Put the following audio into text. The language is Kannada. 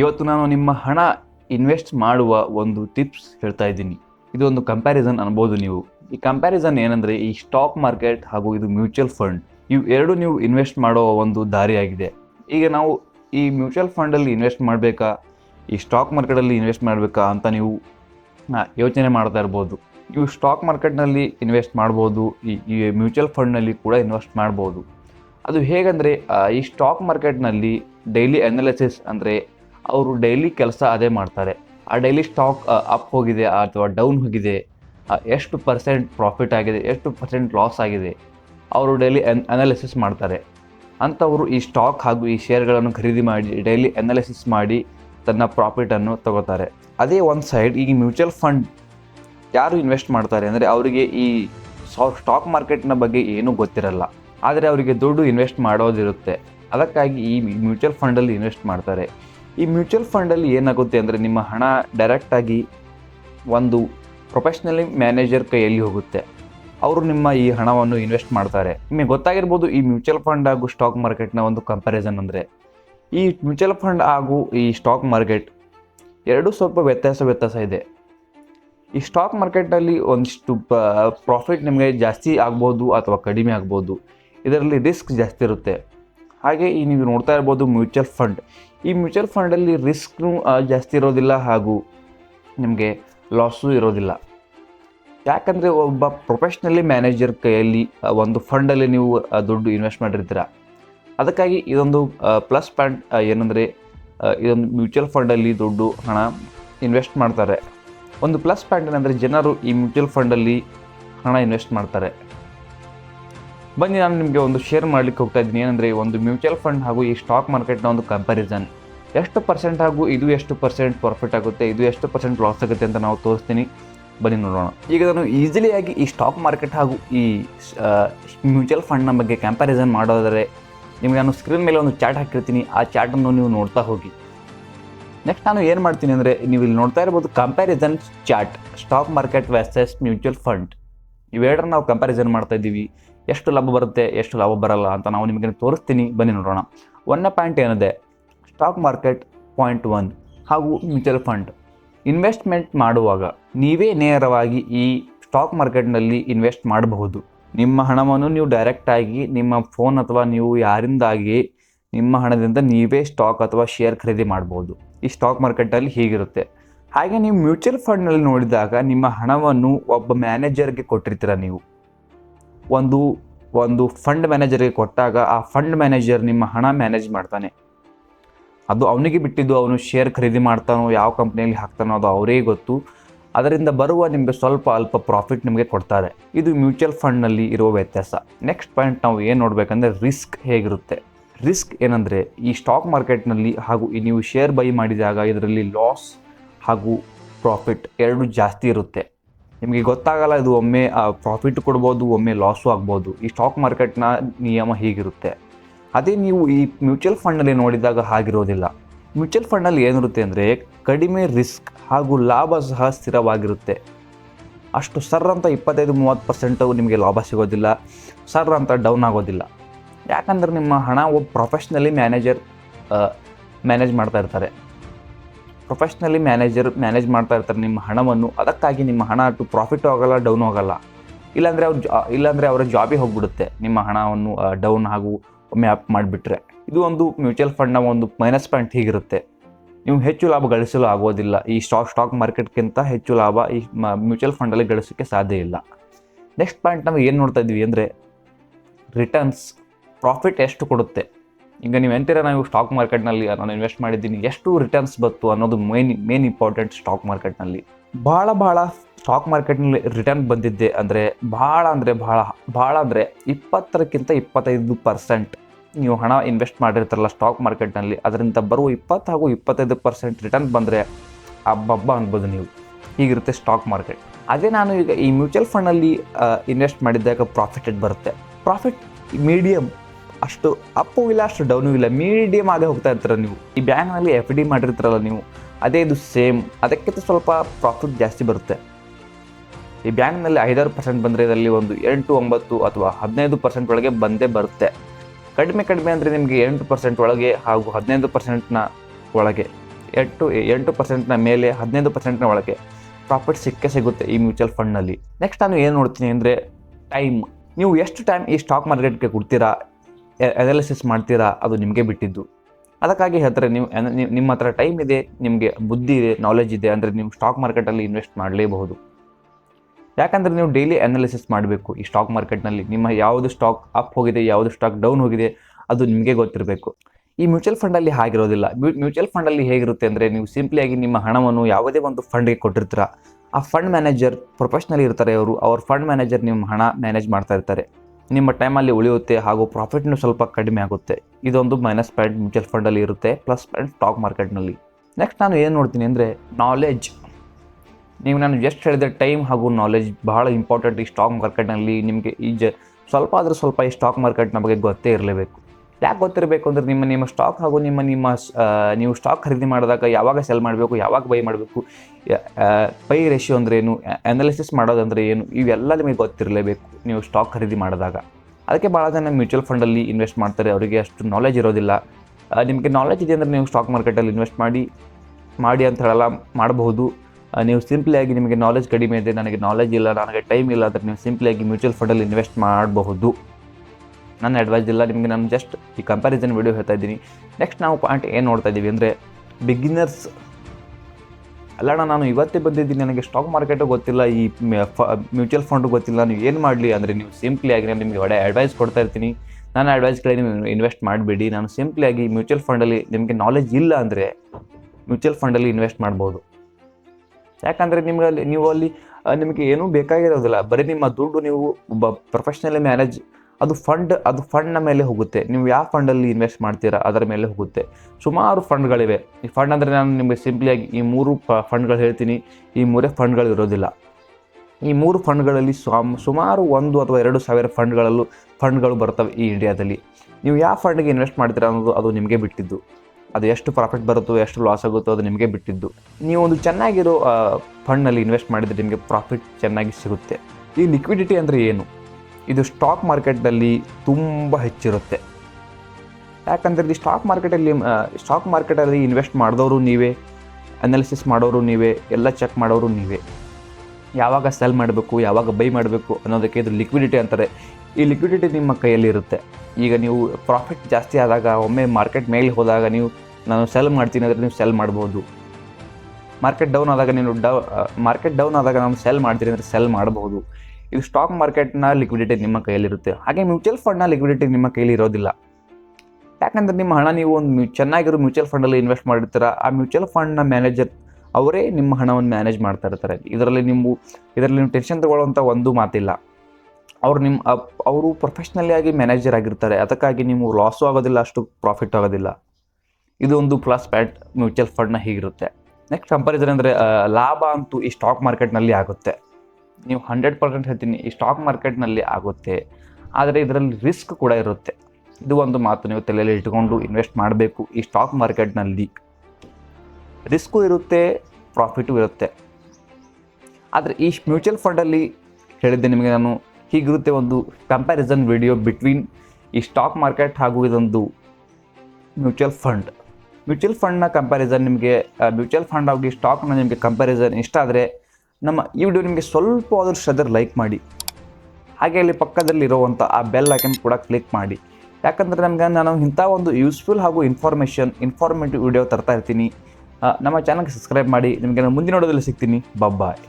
ಇವತ್ತು ನಾನು ನಿಮ್ಮ ಹಣ ಇನ್ವೆಸ್ಟ್ ಮಾಡುವ ಒಂದು ಟಿಪ್ಸ್ ಹೇಳ್ತಾ ಇದ್ದೀನಿ. ಇದು ಒಂದು ಕಂಪ್ಯಾರಿಸನ್ ಅನ್ಬೋದು ನೀವು. ಈ ಕಂಪ್ಯಾರಿಸನ್ ಏನಂದರೆ ಈ ಸ್ಟಾಕ್ ಮಾರ್ಕೆಟ್ ಹಾಗೂ ಇದು ಮ್ಯೂಚುವಲ್ ಫಂಡ್ ಇವು ಎರಡು ನೀವು ಇನ್ವೆಸ್ಟ್ ಮಾಡೋ ಒಂದು ದಾರಿಯಾಗಿದೆ ಈಗ ನಾವು ಈ ಮ್ಯೂಚುವಲ್ ಫಂಡಲ್ಲಿ ಇನ್ವೆಸ್ಟ್ ಮಾಡಬೇಕಾ? ಈ ಸ್ಟಾಕ್ ಮಾರ್ಕೆಟಲ್ಲಿ ಇನ್ವೆಸ್ಟ್ ಮಾಡಬೇಕಾ ಅಂತ ನೀವು ಯೋಚನೆ ಮಾಡ್ತಾ ಇರ್ಬೋದು. ನೀವು ಸ್ಟಾಕ್ ಮಾರ್ಕೆಟ್ನಲ್ಲಿ ಇನ್ವೆಸ್ಟ್ ಮಾಡ್ಬೋದು, ಈ ಈ ಮ್ಯೂಚುವಲ್ ಫಂಡ್ನಲ್ಲಿ ಕೂಡ ಇನ್ವೆಸ್ಟ್ ಮಾಡ್ಬೋದು. ಅದು ಹೇಗಂದರೆ ಈ ಸ್ಟಾಕ್ ಮಾರ್ಕೆಟ್ನಲ್ಲಿ ಡೈಲಿ ಅನಾಲಿಸಿಸ್ ಅಂದರೆ ಅವರು ಡೈಲಿ ಕೆಲಸ ಅದೇ ಮಾಡ್ತಾರೆ. ಆ ಡೈಲಿ ಸ್ಟಾಕ್ ಅಪ್ ಹೋಗಿದೆ, ಅಥವಾ ಡೌನ್ ಹೋಗಿದೆ ಎಷ್ಟು ಪರ್ಸೆಂಟ್ ಪ್ರಾಫಿಟ್ ಆಗಿದೆ, ಎಷ್ಟು ಪರ್ಸೆಂಟ್ ಲಾಸ್ ಆಗಿದೆ, ಅವರು ಡೈಲಿ ಅನಾಲಿಸಿಸ್ ಮಾಡ್ತಾರೆ. ಅಂಥವರು ಈ ಸ್ಟಾಕ್ ಹಾಗೂ ಈ ಶೇರ್ಗಳನ್ನು ಖರೀದಿ ಮಾಡಿ ಡೈಲಿ ಅನಾಲಿಸಿಸ್ ಮಾಡಿ ತನ್ನ ಪ್ರಾಫಿಟನ್ನು ತಗೋತಾರೆ. ಅದೇ ಒಂದು ಸೈಡ್ ಈ ಮ್ಯೂಚುವಲ್ ಫಂಡ್ ಯಾರು ಇನ್ವೆಸ್ಟ್ ಮಾಡ್ತಾರೆ ಅಂದರೆ ಅವರಿಗೆ ಈ ಸ್ಟಾಕ್ ಮಾರ್ಕೆಟ್ನ ಬಗ್ಗೆ ಏನೂ ಗೊತ್ತಿರಲ್ಲ. ಆದರೆ ಅವರಿಗೆ ದುಡ್ಡು ಇನ್ವೆಸ್ಟ್ ಮಾಡೋದಿರುತ್ತೆ. ಅದಕ್ಕಾಗಿ ಈ ಮ್ಯೂಚುವಲ್ ಫಂಡಲ್ಲಿ ಇನ್ವೆಸ್ಟ್ ಮಾಡ್ತಾರೆ. ಈ ಮ್ಯೂಚುವಲ್ ಫಂಡಲ್ಲಿ ಏನಾಗುತ್ತೆ ಅಂದರೆ ನಿಮ್ಮ ಹಣ ಡೈರೆಕ್ಟಾಗಿ ಒಂದು ಪ್ರೊಫೆಷ್ನಲಿ ಮ್ಯಾನೇಜರ್ ಕೈಯಲ್ಲಿ ಹೋಗುತ್ತೆ. ಅವರು ನಿಮ್ಮ ಈ ಹಣವನ್ನು ಇನ್ವೆಸ್ಟ್ ಮಾಡ್ತಾರೆ. ನಿಮಗೆ ಗೊತ್ತಾಗಿರ್ಬೋದು ಈ ಮ್ಯೂಚುವಲ್ ಫಂಡ್ ಹಾಗೂ ಸ್ಟಾಕ್ ಮಾರ್ಕೆಟ್ನ ಒಂದು ಕಂಪ್ಯಾರಿಸನ್ ಅಂದರೆ. ಈ ಮ್ಯೂಚುವಲ್ ಫಂಡ್ ಹಾಗೂ ಈ ಸ್ಟಾಕ್ ಮಾರ್ಕೆಟ್ ಎರಡೂ ಸ್ವಲ್ಪ ವ್ಯತ್ಯಾಸ ವ್ಯತ್ಯಾಸ ಇದೆ. ಈ ಸ್ಟಾಕ್ ಮಾರ್ಕೆಟ್ನಲ್ಲಿ ಒಂದಿಷ್ಟು ಪ್ರಾಫಿಟ್ ನಿಮಗೆ ಜಾಸ್ತಿ ಆಗ್ಬೋದು ಅಥವಾ ಕಡಿಮೆ ಆಗ್ಬೋದು. ಇದರಲ್ಲಿ ರಿಸ್ಕ್ ಜಾಸ್ತಿ ಇರುತ್ತೆ. ಹಾಗೆ ಈ ನೀವು ನೋಡ್ತಾ ಇರ್ಬೋದು ಮ್ಯೂಚುವಲ್ ಫಂಡ್ ಈ ಮ್ಯೂಚುವಲ್ ಫಂಡಲ್ಲಿ ರಿಸ್ಕ್ನು ಜಾಸ್ತಿ ಇರೋದಿಲ್ಲ ಹಾಗೂ ನಿಮಗೆ ಲಾಸು ಇರೋದಿಲ್ಲ. ಯಾಕಂದರೆ ಒಬ್ಬ ಪ್ರೊಫೆಷ್ನಲಿ ಮ್ಯಾನೇಜರ್ ಕೈಯಲ್ಲಿ ಒಂದು ಫಂಡಲ್ಲಿ ನೀವು ದುಡ್ಡು ಇನ್ವೆಸ್ಟ್ ಮಾಡಿರ್ತೀರ? ಅದಕ್ಕಾಗಿ ಇದೊಂದು ಪ್ಲಸ್ ಪಾಯಿಂಟ್ ಏನಂದರೆ ಇದೊಂದು ಮ್ಯೂಚುವಲ್ ಫಂಡಲ್ಲಿ ದುಡ್ಡು, ಹಣ ಇನ್ವೆಸ್ಟ್ ಮಾಡ್ತಾರೆ. ಒಂದು ಪ್ಲಸ್ ಪಾಯಿಂಟ್ ಏನಂದರೆ ಜನರು ಈ ಮ್ಯೂಚುವಲ್ ಫಂಡಲ್ಲಿ ಹಣ ಇನ್ವೆಸ್ಟ್ ಮಾಡ್ತಾರೆ. ಬನ್ನಿ, ನಾನು ನಿಮಗೆ ಒಂದು ಶೇರ್ ಮಾಡಲಿಕ್ಕೆ ಹೋಗ್ತಾ ಇದ್ದೀನಿ. ಏನಂದರೆ ಒಂದು ಮ್ಯೂಚುವಲ್ ಫಂಡ್ ಹಾಗೂ ಈ ಸ್ಟಾಕ್ ಮಾರ್ಕೆಟ್ನ ಒಂದು ಕಂಪ್ಯಾರಿಸನ್ ಎಷ್ಟು ಪರ್ಸೆಂಟ್ ಹಾಗೂ ಇದು ಎಷ್ಟು ಪರ್ಸೆಂಟ್ ಪ್ರಾಫಿಟ್ ಆಗುತ್ತೆ, ಇದು ಎಷ್ಟು ಪರ್ಸೆಂಟ್ ಲಾಸ್ ಆಗುತ್ತೆ ಅಂತ ನಾವು ತೋರಿಸ್ತೀನಿ. ಬನ್ನಿ, ನೋಡೋಣ. ಈಗ ನಾನು ಈಸಿಲಿಯಾಗಿ ಈ ಸ್ಟಾಕ್ ಮಾರ್ಕೆಟ್ ಹಾಗೂ ಈ ಮ್ಯೂಚುವಲ್ ಫಂಡ್ನ ಬಗ್ಗೆ ಕಂಪ್ಯಾರಿಸನ್ ಮಾಡೋದಾದರೆ, ನಿಮಗೆ ನಾನು ಸ್ಕ್ರೀನ್ ಮೇಲೆ ಒಂದು ಚಾರ್ಟ್ ಹಾಕಿರ್ತೀನಿ. ಆ ಚಾಟನ್ನು ನೀವು ನೋಡ್ತಾ ಹೋಗಿ. ನೆಕ್ಸ್ಟ್ ನಾನು ಏನು ಮಾಡ್ತೀನಿ ಅಂದರೆ, ನೀವು ಇಲ್ಲಿ ನೋಡ್ತಾ ಇರ್ಬೋದು comparison chart stock market versus mutual fund ಇವೆರಡರ ನಾವು ಕಂಪ್ಯಾರಿಸನ್ ಮಾಡ್ತಾ ಇದ್ದೀವಿ. ಎಷ್ಟು ಲಾಭ ಬರುತ್ತೆ, ಎಷ್ಟು ಲಾಭ ಬರಲ್ಲ ಅಂತ ನಾವು ನಿಮಗೆ ತೋರಿಸ್ತೀನಿ. ಬನ್ನಿ ನೋಡೋಣ. ಒಂದನೇ ಪಾಯಿಂಟ್ ಏನಿದೆ ಸ್ಟಾಕ್ ಮಾರ್ಕೆಟ್ ಪಾಯಿಂಟ್ ಒನ್ ಹಾಗೂ ಮ್ಯೂಚುವಲ್ ಫಂಡ್ ಇನ್ವೆಸ್ಟ್ಮೆಂಟ್ ಮಾಡುವಾಗ ನೀವೇ ನೇರವಾಗಿ ಈ ಸ್ಟಾಕ್ ಮಾರ್ಕೆಟ್ನಲ್ಲಿ ಇನ್ವೆಸ್ಟ್ ಮಾಡಬಹುದು. ನಿಮ್ಮ ಹಣವನ್ನು ನೀವು ಡೈರೆಕ್ಟಾಗಿ ನಿಮ್ಮ ಫೋನ್ ಅಥವಾ ನೀವು ಯಾರಿಂದಾಗಿ ನಿಮ್ಮ ಹಣದಿಂದ ನೀವೇ ಸ್ಟಾಕ್ ಅಥವಾ ಶೇರ್ ಖರೀದಿ ಮಾಡ್ಬೋದು ಈ ಸ್ಟಾಕ್ ಮಾರ್ಕೆಟಲ್ಲಿ ಹೀಗಿರುತ್ತೆ. ಹಾಗೆ ನೀವು ಮ್ಯೂಚುವಲ್ ಫಂಡ್ನಲ್ಲಿ ನೋಡಿದಾಗ ನಿಮ್ಮ ಹಣವನ್ನು ಒಬ್ಬ ಮ್ಯಾನೇಜರ್ಗೆ ಕೊಟ್ಟಿರ್ತೀರ ನೀವು. ಒಂದು ಒಂದು ಫಂಡ್ ಮ್ಯಾನೇಜರ್ಗೆ ಕೊಟ್ಟಾಗ ಆ ಫಂಡ್ ಮ್ಯಾನೇಜರ್ ನಿಮ್ಮ ಹಣ ಮ್ಯಾನೇಜ್ ಮಾಡ್ತಾನೆ. ಅದು ಅವನಿಗೆ ಬಿಟ್ಟಿದ್ದು ಅವನು ಶೇರ್ ಖರೀದಿ ಮಾಡ್ತಾನೋ, ಯಾವ ಕಂಪ್ನಿಯಲ್ಲಿ ಹಾಕ್ತಾನೋ ಅದು ಅವರೇ ಗೊತ್ತು. ಅದರಿಂದ ಬರುವ ನಿಮಗೆ ಸ್ವಲ್ಪ ಅಲ್ಪ ಪ್ರಾಫಿಟ್ ನಿಮಗೆ ಕೊಡ್ತಾರೆ. ಇದು ಮ್ಯೂಚುವಲ್ ಫಂಡ್ನಲ್ಲಿ ಇರುವ ವ್ಯತ್ಯಾಸ. ನೆಕ್ಸ್ಟ್ ಪಾಯಿಂಟ್ ನಾವು ಏನು ನೋಡಬೇಕಂದ್ರೆ ರಿಸ್ಕ್ ಹೇಗಿರುತ್ತೆ? ರಿಸ್ಕ್ ಏನಂದರೆ ಈ ಸ್ಟಾಕ್ ಮಾರ್ಕೆಟ್ನಲ್ಲಿ ಹಾಗೂ ನೀವು ಶೇರ್ ಬೈ ಮಾಡಿದಾಗ ಇದರಲ್ಲಿ ಲಾಸ್ ಹಾಗೂ ಪ್ರಾಫಿಟ್ ಎರಡು ಜಾಸ್ತಿ ಇರುತ್ತೆ. ನಿಮಗೆ ಗೊತ್ತಾಗಲ್ಲ ಇದು ಒಮ್ಮೆ ಪ್ರಾಫಿಟ್ ಕೊಡ್ಬೋದು, ಒಮ್ಮೆ ಲಾಸು ಆಗ್ಬೋದು. ಈ ಸ್ಟಾಕ್ ಮಾರ್ಕೆಟ್ನ ನಿಯಮ ಹೀಗಿರುತ್ತೆ. ಅದೇ ನೀವು ಈ ಮ್ಯೂಚುವಲ್ ಫಂಡಲ್ಲಿ ನೋಡಿದಾಗ ಹಾಗಿರೋದಿಲ್ಲ. ಮ್ಯೂಚುವಲ್ ಫಂಡಲ್ಲಿ ಏನಿರುತ್ತೆ ಅಂದರೆ ಕಡಿಮೆ ರಿಸ್ಕ್ ಹಾಗೂ ಲಾಭ ಸಹ ಸ್ಥಿರವಾಗಿರುತ್ತೆ. ಅಷ್ಟು ಸರ್ ಅಂತ ಇಪ್ಪತ್ತೈದು, ಮೂವತ್ತು ಪರ್ಸೆಂಟು ನಿಮಗೆ ಲಾಭ ಸಿಗೋದಿಲ್ಲ. ಸರ್ ಅಂತ ಡೌನ್ ಆಗೋದಿಲ್ಲ. ಯಾಕಂದರೆ ನಿಮ್ಮ ಹಣ ಒಬ್ಬ ಪ್ರೊಫೆಷ್ನಲಿ ಮ್ಯಾನೇಜರ್ ಮ್ಯಾನೇಜ್ ಮಾಡ್ತಾ ಇರ್ತಾರೆ. ಪ್ರೊಫೆಷ್ನಲಿ ಮ್ಯಾನೇಜರ್ ಮ್ಯಾನೇಜ್ ಮಾಡ್ತಾ ಇರ್ತಾರೆ ನಿಮ್ಮ ಹಣವನ್ನು, ಅದಕ್ಕಾಗಿ ನಿಮ್ಮ ಹಣ ಟು ಪ್ರಾಫಿಟ್ ಆಗೋಲ್ಲ ಡೌನ್ ಆಗೋಲ್ಲ. ಇಲ್ಲಾಂದರೆ ಅವ್ರ ಜಾ, ಇಲ್ಲಾಂದರೆ ಅವರ ಜಾಬೇ ಹೋಗ್ಬಿಡುತ್ತೆ. ನಿಮ್ಮ ಹಣವನ್ನು ಡೌನ್ ಹಾಗೂ ಅಪ್ ಮಾಡಿಬಿಟ್ರೆ. ಇದು ಒಂದು ಮ್ಯೂಚುವಲ್ ಫಂಡ್ನ ಒಂದು ಮೈನಸ್ ಪಾಯಿಂಟ್ ಹೀಗಿರುತ್ತೆ. ನೀವು ಹೆಚ್ಚು ಲಾಭ ಗಳಿಸಲು ಆಗೋದಿಲ್ಲ. ಈ ಸ್ಟಾಕ್ ಸ್ಟಾಕ್ ಮಾರ್ಕೆಟ್ಗಿಂತ ಹೆಚ್ಚು ಲಾಭ ಈ ಮ್ಯೂಚುವಲ್ ಫಂಡಲ್ಲಿ ಗಳಿಸೋಕ್ಕೆ ಸಾಧ್ಯ ಇಲ್ಲ. ನೆಕ್ಸ್ಟ್ ಪಾಯಿಂಟ್ ನಾವು ಏನು ನೋಡ್ತಾ ಇದ್ವಿ ಅಂದರೆ ರಿಟರ್ನ್ಸ್ ಪ್ರಾಫಿಟ್ ಎಷ್ಟು ಕೊಡುತ್ತೆ? ಈಗ ನೀವು ಎಂತೀರ ನಾವು ಸ್ಟಾಕ್ ಮಾರ್ಕೆಟ್ನಲ್ಲಿ ನಾನು ಇನ್ವೆಸ್ಟ್ ಮಾಡಿದ್ದೀನಿ, ಎಷ್ಟು ರಿಟರ್ನ್ಸ್ ಬಂತು ಅನ್ನೋದು ಮೇನ್ ಮೇನ್ ಇಂಪಾರ್ಟೆಂಟ್ ಸ್ಟಾಕ್ ಮಾರ್ಕೆಟ್ನಲ್ಲಿ ಭಾಳ ಭಾಳ ಸ್ಟಾಕ್ ಮಾರ್ಕೆಟ್ನಲ್ಲಿ ರಿಟರ್ನ್ ಬಂದಿದ್ದೆ ಅಂದರೆ ಭಾಳ ಅಂದರೆ ಭಾಳ ಭಾಳ ಅಂದರೆ ಇಪ್ಪತ್ತರಕ್ಕಿಂತ ಇಪ್ಪತ್ತೈದು ಪರ್ಸೆಂಟ್ ನೀವು ಹಣ ಇನ್ವೆಸ್ಟ್ ಮಾಡಿರ್ತಾರಲ್ಲ ಸ್ಟಾಕ್ ಮಾರ್ಕೆಟ್ನಲ್ಲಿ ಅದರಿಂದ ಬರುವ ಇಪ್ಪತ್ತು ಹಾಗೂ ಇಪ್ಪತ್ತೈದು ಪರ್ಸೆಂಟ್ ರಿಟರ್ನ್ ಬಂದರೆ ಹಬ್ಬಬ್ಬ ಅನ್ಬೋದು ನೀವು. ಹೀಗಿರುತ್ತೆ ಸ್ಟಾಕ್ ಮಾರ್ಕೆಟ್ ಅದೇ ನಾನು ಈಗ ಈ ಮ್ಯೂಚುವಲ್ ಫಂಡಲ್ಲಿ ಇನ್ವೆಸ್ಟ್ ಮಾಡಿದ್ದಾಗ ಪ್ರಾಫಿಟೆಡ್ ಬರುತ್ತೆ? ಪ್ರಾಫಿಟ್ ಮೀಡಿಯಮ್ ಅಷ್ಟು ಅಪ್ಪು ಇಲ್ಲ, ಅಷ್ಟು ಡೌನು ಇಲ್ಲ ಮೀಡಿಯಮ್ ಆಗಿ ಹೋಗ್ತಾ ಇರ್ತೀರ ನೀವು. ಈ ಬ್ಯಾಂಕ್ನಲ್ಲಿ ಎಫ್ ಡಿ ಮಾಡಿರ್ತೀರಲ್ಲ ನೀವು, ಅದೇ ಇದು ಸೇಮ್ ಅದಕ್ಕಿಂತ ಸ್ವಲ್ಪ ಪ್ರಾಫಿಟ್ ಜಾಸ್ತಿ ಬರುತ್ತೆ. ಈ ಬ್ಯಾಂಕ್ನಲ್ಲಿ ಐದಾರು ಪರ್ಸೆಂಟ್ ಬಂದರೆ ಇದರಲ್ಲಿ ಒಂದು ಎಂಟು ಒಂಬತ್ತು ಅಥವಾ ಹದಿನೈದು ಪರ್ಸೆಂಟ್ ಒಳಗೆ ಬಂದೇ ಬರುತ್ತೆ. ಕಡಿಮೆ ಕಡಿಮೆ ಅಂದರೆ ನಿಮಗೆ ಎಂಟು ಪರ್ಸೆಂಟ್ ಒಳಗೆ ಹಾಗೂ ಹದಿನೈದು ಪರ್ಸೆಂಟ್ನ ಒಳಗೆ. ಎಂಟು ಎಂಟು ಪರ್ಸೆಂಟ್ನ ಮೇಲೆ, ಹದಿನೈದು ಪರ್ಸೆಂಟ್ನ ಒಳಗೆ ಪ್ರಾಫಿಟ್ ಸಿಕ್ಕೇ ಸಿಗುತ್ತೆ ಈ ಮ್ಯೂಚುವಲ್ ಫಂಡ್ನಲ್ಲಿ ನೆಕ್ಸ್ಟ್ ನಾನು ಏನು ನೋಡ್ತೀನಿ ಅಂದರೆ ಟೈಮ್ ನೀವು ಎಷ್ಟು ಟೈಮ್ ಈ ಸ್ಟಾಕ್ ಮಾರ್ಕೆಟ್ಗೆ ಕೊಡ್ತೀರಾ? ಅನಾಲಿಸಿಸ್ ಮಾಡ್ತೀರಾ? ಅದು ನಿಮಗೆ ಬಿಟ್ಟಿದ್ದು. ಅದಕ್ಕಾಗಿ ಹೇಳ್ತಾರೆ, ನೀವು ನಿಮ್ಮ ಹತ್ರ ಟೈಮ್ ಇದೆ, ನಿಮಗೆ ಬುದ್ಧಿ ಇದೆ ನಾಲೆಜ್ ಇದೆ, ಅಂದರೆ ನೀವು ಸ್ಟಾಕ್ ಮಾರ್ಕೆಟಲ್ಲಿ ಇನ್ವೆಸ್ಟ್ ಮಾಡಲೇಬಹುದು. ಯಾಕಂದರೆ ನೀವು ಡೈಲಿ ಅನಾಲಿಸಿಸ್ ಮಾಡಬೇಕು. ಈ ಸ್ಟಾಕ್ ಮಾರ್ಕೆಟ್ನಲ್ಲಿ ನಿಮ್ಮ ಯಾವುದು ಸ್ಟಾಕ್ ಅಪ್ ಹೋಗಿದೆ, ಯಾವುದು ಸ್ಟಾಕ್ ಡೌನ್ ಹೋಗಿದೆ, ಅದು ನಿಮಗೆ ಗೊತ್ತಿರಬೇಕು. ಈ ಮ್ಯೂಚುವಲ್ ಫಂಡಲ್ಲಿ ಹಾಗಿರೋದಿಲ್ಲ. ಮ್ಯೂಚುವಲ್ ಫಂಡಲ್ಲಿ ಹೇಗಿರುತ್ತೆ ಅಂದರೆ, ನೀವು ಸಿಂಪ್ಲಿಯಾಗಿ ನಿಮ್ಮ ಹಣವನ್ನು ಯಾವುದೇ ಒಂದು ಫಂಡ್ಗೆ ಕೊಟ್ಟಿರ್ತೀರ. ಆ ಫಂಡ್ ಮ್ಯಾನೇಜರ್ ಪ್ರೊಫೆಷ್ನಲ್ ಇರ್ತಾರೆ ಅವರು. ಅವ್ರ ಫಂಡ್ ಮ್ಯಾನೇಜರ್ ನಿಮ್ಮ ಹಣ ಮ್ಯಾನೇಜ್ ಮಾಡ್ತಾ ಇರ್ತಾರೆ. ನಿಮ್ಮ ಟೈಮಲ್ಲಿ ಉಳಿಯುತ್ತೆ ಹಾಗೂ ಪ್ರಾಫಿಟ್ನು ಸ್ವಲ್ಪ ಕಡಿಮೆ ಆಗುತ್ತೆ. ಇದೊಂದು ಮೈನಸ್ ಪಾಯಿಂಟ್ ಮ್ಯೂಚುವಲ್ ಫಂಡಲ್ಲಿ ಇರುತ್ತೆ ಪ್ಲಸ್ ಪಾಯಿಂಟ್ ಸ್ಟಾಕ್ ಮಾರ್ಕೆಟ್ನಲ್ಲಿ ನೆಕ್ಸ್ಟ್ ನಾನು ಏನು ನೋಡ್ತೀನಿ ಅಂದರೆ ನಾಲೆಡ್ಜ್ ನೀವು ನಾನು ಎಷ್ಟು ಹೇಳಿದ ಟೈಮ್ ಹಾಗೂ ನಾಲೆಜ್ ಬಹಳ ಇಂಪಾರ್ಟೆಂಟ್ ಈ ಸ್ಟಾಕ್ ಮಾರ್ಕೆಟ್ನಲ್ಲಿ ನಿಮಗೆ ಈ ಜ ಸ್ವಲ್ಪ ಆದರೂ ಸ್ವಲ್ಪ ಈ ಸ್ಟಾಕ್ ಮಾರ್ಕೆಟ್ನ ಬಗ್ಗೆ ಗೊತ್ತೇ ಇರಲೇಬೇಕು. ಯಾಕೆ ಗೊತ್ತಿರಬೇಕು ಅಂದರೆ ನಿಮ್ಮ ನಿಮ್ಮ ಸ್ಟಾಕ್ ಹಾಗೂ ನಿಮ್ಮ ನಿಮ್ಮ ನೀವು ಸ್ಟಾಕ್ ಖರೀದಿ ಮಾಡಿದಾಗ ಯಾವಾಗ ಸೆಲ್ ಮಾಡಬೇಕು, ಯಾವಾಗ ಬೈ ಮಾಡಬೇಕು ಪೈ ರೇಷಿಯೋ ಅಂದರೆ ಏನು ಅನಾಲಿಸಿಸ್ ಮಾಡೋದಂದರೆ ಏನು, ಇವೆಲ್ಲ ನಿಮಗೆ ಗೊತ್ತಿರಲೇಬೇಕು ನೀವು ಸ್ಟಾಕ್ ಖರೀದಿ ಮಾಡಿದಾಗ. ಅದಕ್ಕೆ ಭಾಳ ಜನ ಮ್ಯೂಚುವಲ್ ಫಂಡಲ್ಲಿ ಇನ್ವೆಸ್ಟ್ ಮಾಡ್ತಾರೆ, ಅವರಿಗೆ ಅಷ್ಟು ನಾಲೆಜ್ ಇರೋದಿಲ್ಲ. ನಿಮಗೆ ನಾಲೆಜ್ ಇದೆ ಅಂದರೆ ನೀವು ಸ್ಟಾಕ್ ಮಾರ್ಕೆಟಲ್ಲಿ ಇನ್ವೆಸ್ಟ್ ಮಾಡಿ ಮಾಡಿ ಅಂತ ಹೇಳಲ್ಲ, ಮಾಡಬಹುದು. ನೀವು ಸಿಂಪ್ಲಿಯಾಗಿ ನಿಮಗೆ ನಾಲೆಜ್ ಕಡಿಮೆ ಇದೆ, ನನಗೆ ನಾಲೆಜ್ ಇಲ್ಲ, ನನಗೆ ಟೈಮ್ ಇಲ್ಲ ಅಂದರೆ ನೀವು ಸಿಂಪ್ಲಿಯಾಗಿ ಮ್ಯೂಚುವಲ್ ಫಂಡಲ್ಲಿ ಇನ್ವೆಸ್ಟ್ ಮಾಡಬಹುದು. ನನ್ನ ಅಡ್ವೈಸ್ ಇಲ್ಲ, ನಿಮಗೆ ನಾನು ಜಸ್ಟ್ ಈ ಕಂಪ್ಯಾರಿಸನ್ ವಿಡಿಯೋ ಹೇಳ್ತಾ ಇದ್ದೀನಿ. ನೆಕ್ಸ್ಟ್ ನಾವು ಪಾಯಿಂಟ್ ಏನು ನೋಡ್ತಾ ಇದ್ದೀವಿ ಅಂದರೆ ಬಿಗಿನರ್ಸ್ ಅಲ್ಲಣ್ಣ, ನಾನು ಇವತ್ತೇ ಬಂದಿದ್ದೀನಿ, ನನಗೆ ಸ್ಟಾಕ್ ಮಾರ್ಕೆಟು ಗೊತ್ತಿಲ್ಲ, ಈ ಮ್ಯೂಚುವಲ್ ಫಂಡು ಗೊತ್ತಿಲ್ಲ, ನೀವು ಏನು ಮಾಡಲಿ ಅಂದರೆ, ನೀವು ಸಿಂಪ್ಲಿಯಾಗಿ ನಾನು ನಿಮಗೆ ಒಳ್ಳೆ ಅಡ್ವೈಸ್ ಕೊಡ್ತಾ ಇರ್ತೀನಿ. ನನ್ನ ಕಡೆ ನೀವು ಇನ್ವೆಸ್ಟ್ ಮಾಡಬೇಡಿ. ನಾನು ಸಿಂಪ್ಲಿಯಾಗಿ ಮ್ಯೂಚುವಲ್ ಫಂಡಲ್ಲಿ ನಿಮಗೆ ನಾಲೆಜ್ ಇಲ್ಲ ಅಂದರೆ ಮ್ಯೂಚುವಲ್ ಫಂಡಲ್ಲಿ ಇನ್ವೆಸ್ಟ್ ಮಾಡ್ಬೋದು. ಯಾಕಂದರೆ ನಿಮಗೆ ಅಲ್ಲಿ ನೀವು ಅಲ್ಲಿ ನಿಮಗೆ ಏನೂ ಬೇಕಾಗಿರೋದಿಲ್ಲ. ಬರೀ ನಿಮ್ಮ ದುಡ್ಡು ನೀವು ಒಬ್ಬ ಪ್ರೊಫೆಷ್ನಲಿ ಮ್ಯಾನೇಜ್ ಅದು ಫಂಡ್ ಅದು ಫಂಡ್ನ ಮೇಲೆ ಹೋಗುತ್ತೆ. ನೀವು ಯಾವ ಫಂಡಲ್ಲಿ ಇನ್ವೆಸ್ಟ್ ಮಾಡ್ತೀರಾ, ಅದರ ಮೇಲೆ ಹೋಗುತ್ತೆ. ಸುಮಾರು ಫಂಡ್ಗಳಿವೆ ಈ ಫಂಡ್ ಅಂದರೆ ನಾನು ನಿಮಗೆ ಸಿಂಪ್ಲಿಯಾಗಿ ಈ ಮೂರು ಫಂಡ್ಗಳು ಹೇಳ್ತೀನಿ. ಈ ಮೂರೇ ಫಂಡ್ಗಳು ಇರೋದಿಲ್ಲ. ಈ ಮೂರು ಫಂಡ್ಗಳಲ್ಲಿ ಸುಮಾರು ಒಂದು ಅಥವಾ ಎರಡು ಸಾವಿರ ಫಂಡ್ಗಳಲ್ಲೂ ಫಂಡ್ಗಳು ಬರ್ತವೆ ಈ ಇಂಡಿಯಾದಲ್ಲಿ ನೀವು ಯಾವ ಫಂಡ್ಗೆ ಇನ್ವೆಸ್ಟ್ ಮಾಡ್ತೀರಾ ಅನ್ನೋದು ಅದು ನಿಮಗೆ ಬಿಟ್ಟಿದ್ದು. ಅದು ಎಷ್ಟು ಪ್ರಾಫಿಟ್ ಬರುತ್ತೋ, ಎಷ್ಟು ಲಾಸ್ ಆಗುತ್ತೋ ಅದು ನಿಮಗೆ ಬಿಟ್ಟಿದ್ದು. ನೀವು ಒಂದು ಚೆನ್ನಾಗಿರೋ ಫಂಡ್ನಲ್ಲಿ ಇನ್ವೆಸ್ಟ್ ಮಾಡಿದರೆ ನಿಮಗೆ ಪ್ರಾಫಿಟ್ ಚೆನ್ನಾಗಿ ಸಿಗುತ್ತೆ. ಈ ಲಿಕ್ವಿಡಿಟಿ ಅಂದರೆ ಏನು? ಇದು ಸ್ಟಾಕ್ ಮಾರ್ಕೆಟ್ನಲ್ಲಿ ತುಂಬ ಹೆಚ್ಚಿರುತ್ತೆ. ಯಾಕಂದರೆ ಇದು ಸ್ಟಾಕ್ ಮಾರ್ಕೆಟಲ್ಲಿ ಸ್ಟಾಕ್ ಮಾರ್ಕೆಟಲ್ಲಿ ಇನ್ವೆಸ್ಟ್ ಮಾಡಿದವರು ನೀವೇ ಅನಾಲಿಸಿಸ್ ಮಾಡೋರು ನೀವೇ, ಎಲ್ಲ ಚೆಕ್ ಮಾಡೋರು ನೀವೇ. ಯಾವಾಗ ಸೆಲ್ ಮಾಡಬೇಕು, ಯಾವಾಗ ಬೈ ಮಾಡಬೇಕು ಅನ್ನೋದಕ್ಕೆ ಇದು ಲಿಕ್ವಿಡಿಟಿ ಅಂತಾರೆ. ಈ ಲಿಕ್ವಿಡಿಟಿ ನಿಮ್ಮ ಕೈಯಲ್ಲಿರುತ್ತೆ ಈಗ ನೀವು ಪ್ರಾಫಿಟ್ ಜಾಸ್ತಿ ಆದಾಗ, ಒಮ್ಮೆ ಮಾರ್ಕೆಟ್ ಮೇಲೆ ಹೋದಾಗ ನೀವು, ನಾನು ಸೆಲ್ ಮಾಡ್ತೀನಿ ಅಂದರೆ ನೀವು ಸೆಲ್ ಮಾಡ್ಬೋದು. ಮಾರ್ಕೆಟ್ ಡೌನ್ ಆದಾಗ ನೀವು ಡೌ ಮಾರ್ಕೆಟ್ ಡೌನ್ ಆದಾಗ ನಾನು ಸೆಲ್ ಮಾಡ್ತೀನಿ ಅಂದರೆ ಸೆಲ್ ಮಾಡಬಹುದು ಇದು ಸ್ಟಾಕ್ ಮಾರ್ಕೆಟ್ನ ಲಿಕ್ವಿಡಿಟಿ ನಿಮ್ಮ ಕೈಯಲ್ಲಿರುತ್ತೆ. ಹಾಗೆ ಮ್ಯೂಚುವಲ್ ಫಂಡ್ನ ಲಿಕ್ವಿಡಿಟಿ ನಿಮ್ಮ ಕೈಯಲ್ಲಿ ಇರೋದಿಲ್ಲ ಯಾಕಂದರೆ ನಿಮ್ಮ ಹಣ ನೀವು ಒಂದು ಚೆನ್ನಾಗಿರೋ ಮ್ಯೂಚುವಲ್ ಫಂಡಲ್ಲಿ ಇನ್ವೆಸ್ಟ್ ಮಾಡಿರ್ತೀರ, ಆ ಮ್ಯೂಚುವಲ್ ಫಂಡ್ನ ಮ್ಯಾನೇಜರ್ ಅವರೇ ನಿಮ್ಮ ಹಣವನ್ನು ಮ್ಯಾನೇಜ್ ಮಾಡ್ತಾ ಇರ್ತಾರೆ. ಇದರಲ್ಲಿ ನಿಮ್ಮ, ಇದರಲ್ಲಿ ನೀವು ಟೆನ್ಷನ್ ತಗೊಳ್ಳುವಂಥ ಒಂದು ಮಾತಿಲ್ಲ. ಅವ್ರು ನಿಮ್ಮ ಅವರು ಪ್ರೊಫೆಷ್ನಲಿ ಆಗಿ ಮ್ಯಾನೇಜರ್ ಆಗಿರ್ತಾರೆ. ಅದಕ್ಕಾಗಿ ನೀವು ಲಾಸು ಆಗೋದಿಲ್ಲ, ಅಷ್ಟು ಪ್ರಾಫಿಟ್ ಆಗೋದಿಲ್ಲ. ಇದು ಒಂದು ಪ್ಲಸ್ ಪ್ಯಾಟ್ ಮ್ಯೂಚುವಲ್ ಫಂಡ್ನ ಹೀಗಿರುತ್ತೆ. ನೆಕ್ಸ್ಟ್ ಕಂಪಾರಿಸನ್ ಅಂದರೆ ಲಾಭ ಅಂತೂ ಈ ಸ್ಟಾಕ್ ಮಾರ್ಕೆಟ್ನಲ್ಲಿ ಆಗುತ್ತೆ. ನೀವು ಹಂಡ್ರೆಡ್ ಪರ್ಸೆಂಟ್ ಹೇಳ್ತೀನಿ, ಈ ಸ್ಟಾಕ್ ಮಾರ್ಕೆಟ್ನಲ್ಲಿ ಆಗುತ್ತೆ. ಆದರೆ ಇದರಲ್ಲಿ ರಿಸ್ಕ್ ಕೂಡ ಇರುತ್ತೆ. ಇದು ಒಂದು ಮಾತು ನೀವು ತಲೆಯಲ್ಲಿ ಇಟ್ಕೊಂಡು ಇನ್ವೆಸ್ಟ್ ಮಾಡಬೇಕು ಈ ಸ್ಟಾಕ್ ಮಾರ್ಕೆಟ್ನಲ್ಲಿ ರಿಸ್ಕು ಇರುತ್ತೆ ಪ್ರಾಫಿಟು ಇರುತ್ತೆ. ಆದರೆ ಈ ಮ್ಯೂಚುವಲ್ ಫಂಡಲ್ಲಿ ಹೇಳಿದ್ದೆ ನಿಮಗೆ ನಾನು, ಹೀಗಿರುತ್ತೆ ಒಂದು ಕಂಪ್ಯಾರಿಸನ್ ವಿಡಿಯೋ ಬಿಟ್ವೀನ್ ಈ ಸ್ಟಾಕ್ ಮಾರ್ಕೆಟ್ ಹಾಗೂ ಇದೊಂದು ಮ್ಯೂಚುವಲ್ ಫಂಡ್ ಮ್ಯೂಚುವಲ್ ಫಂಡ್ನ ಕಂಪ್ಯಾರಿಸನ್ ನಿಮಗೆ ಮ್ಯೂಚುವಲ್ ಫಂಡ್ ಆಗಿ ಸ್ಟಾಕ್ನ ನಿಮಗೆ ಕಂಪ್ಯಾರಿಸನ್ ಇಷ್ಟ ಆದರೆ ನಮ್ಮ ಈ ವಿಡಿಯೋ ನಿಮಗೆ ಸ್ವಲ್ಪ ಆದರೂ ಶ್ರದ್ಧರ್ ಲೈಕ್ ಮಾಡಿ. ಹಾಗೆ ಅಲ್ಲಿ ಪಕ್ಕದಲ್ಲಿರುವಂಥ ಆ ಬೆಲ್ ಐಕನ್ ಕೂಡ ಕ್ಲಿಕ್ ಮಾಡಿ. ಯಾಕಂದರೆ ನಮಗೆ ನಾನು ಇಂಥ ಒಂದು ಯೂಸ್ಫುಲ್ ಹಾಗೂ ಇನ್ಫಾರ್ಮೇಷನ್ ಇನ್ಫಾರ್ಮೇಟಿವ್ ವಿಡಿಯೋ ತರ್ತಾ ಇರ್ತೀನಿ. ನಮ್ಮ ಚಾನಲ್ಗೆ ಸಬ್ಸ್ಕ್ರೈಬ್ ಮಾಡಿ. ನಿಮಗೆ ನಾನು ಮುಂದಿನ ನೋಡೋದಲ್ಲಿ ಸಿಗ್ತೀನಿ. ಬಾಯ್